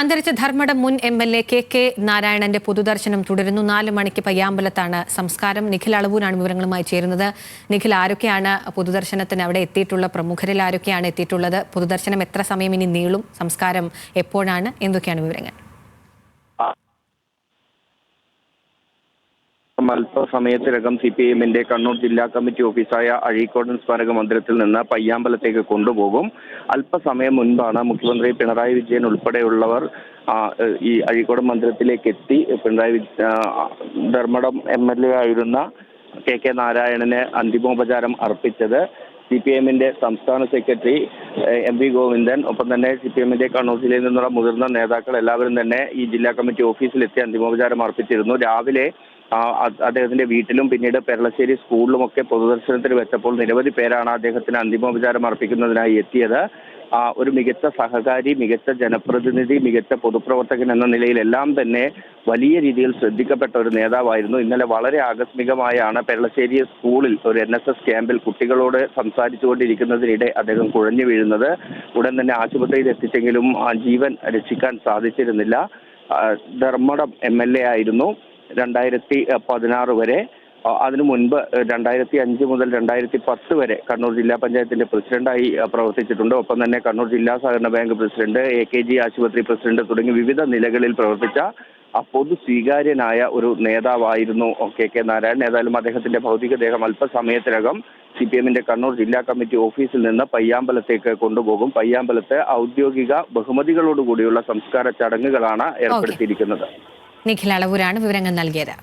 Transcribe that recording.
അന്തരിച്ച ധർമ്മടം മുൻ M L A K K നാരായണന്റെ പൊതുദർശനം തുടരുന്നു. നാല് മണിക്ക് പയ്യാമ്പലത്താണ് സംസ്കാരം. നിഖിൽ അളവൂരാണ് വിവരങ്ങളുമായി ചേരുന്നത്. നിഖിൽ ആരൊക്കെയാണ് പൊതുദർശനത്തിന് അവിടെ എത്തിയിട്ടുള്ള പ്രമുഖരിൽ ആരൊക്കെയാണ് എത്തിയിട്ടുള്ളത്? പൊതുദർശനം എത്ര സമയം ഇനി നീളും? സംസ്കാരം എപ്പോഴാണ്? എന്തൊക്കെയാണ് വിവരങ്ങൾ? അല്പസമയത്തിനകം സി പി എമ്മിന്റെ കണ്ണൂർ ജില്ലാ കമ്മിറ്റി ഓഫീസായ അഴീക്കോടൻ സ്മാരക മന്ദിരത്തിൽ നിന്ന് പയ്യാമ്പലത്തേക്ക് കൊണ്ടുപോകും. അല്പസമയം മുൻപാണ് മുഖ്യമന്ത്രി പിണറായി വിജയൻ ഉൾപ്പെടെയുള്ളവർ ഈ അഴീക്കോടൻ മന്ദിരത്തിലേക്ക് എത്തി. പിണറായി വിജ- ധർമ്മടം എം എൽ എ ആയിരുന്ന കെ കെ നാരായണന് അന്തിമോപചാരം അർപ്പിച്ചത് സി പി എമ്മിന്റെ സംസ്ഥാന സെക്രട്ടറി എം വി ഗോവിന്ദൻ. ഒപ്പം തന്നെ സി പി എമ്മിന്റെ കണ്ണൂർ ജില്ലയിൽ നിന്നുള്ള മുതിർന്ന നേതാക്കൾ എല്ലാവരും തന്നെ ഈ ജില്ലാ കമ്മിറ്റി ഓഫീസിലെത്തി അന്തിമോപചാരം അർപ്പിച്ചിരുന്നു. രാവിലെ അദ്ദേഹത്തിന്റെ വീട്ടിലും പിന്നീട് പെരളശ്ശേരി സ്കൂളിലും ഒക്കെ പൊതുദർശനത്തിന് വെച്ചപ്പോൾ നിരവധി പേരാണ് അദ്ദേഹത്തിന് അന്തിമോപചാരം അർപ്പിക്കുന്നതിനായി എത്തിയത്. ഒരു മികച്ച സഹകാരി മികച്ച ജനപ്രതിനിധി മികച്ച പൊതുപ്രവർത്തകൻ എന്ന നിലയിൽ എല്ലാം തന്നെ വലിയ രീതിയിൽ ശ്രദ്ധിക്കപ്പെട്ട ഒരു നേതാവായിരുന്നു. ഇന്നലെ വളരെ ആകസ്മികമായാണ് പെരളശ്ശേരി സ്കൂളിൽ ഒരു എൻ എസ് എസ് ക്യാമ്പിൽ കുട്ടികളോട് സംസാരിച്ചുകൊണ്ടിരിക്കുന്നതിനിടെ അദ്ദേഹം കുഴഞ്ഞു വീഴുന്നത്. ഉടൻ തന്നെ ആശുപത്രിയിൽ എത്തിച്ചെങ്കിലും ജീവൻ രക്ഷിക്കാൻ സാധിച്ചിരുന്നില്ല. ധർമ്മടം എം എൽ എ ആയിരുന്നു. രണ്ടായിരത്തി പതിനാറ് വരെ. അതിനു മുൻപ് രണ്ടായിരത്തി അഞ്ച് മുതൽ രണ്ടായിരത്തി പത്ത് വരെ കണ്ണൂർ ജില്ലാ പഞ്ചായത്തിന്റെ പ്രസിഡന്റായി പ്രവർത്തിച്ചിട്ടുണ്ട്. ഒപ്പം തന്നെ കണ്ണൂർ ജില്ലാ സഹകരണ bank president A K G ആശുപത്രി പ്രസിഡന്റ് തുടങ്ങി വിവിധ നിലകളിൽ പ്രവർത്തിച്ച അപ്പോൾ പൊതു സ്വീകാര്യനായ ഒരു നേതാവായിരുന്നു കെ കെ നാരായണൻ. ഏതായാലും അദ്ദേഹത്തിന്റെ ഭൗതികദേഹം അല്പസമയത്തിനകം സി പി എമ്മിന്റെ കണ്ണൂർ ജില്ലാ കമ്മിറ്റി ഓഫീസിൽ നിന്ന് പയ്യാമ്പലത്തേക്ക് കൊണ്ടുപോകും. പയ്യാമ്പലത്ത് ഔദ്യോഗിക ബഹുമതികളോടുകൂടിയുള്ള സംസ്കാര ചടങ്ങുകളാണ് ഏർപ്പെടുത്തിയിരിക്കുന്നത്. നിഖിൽ അളവൂരാണ് വിവരങ്ങൾ നൽകിയത്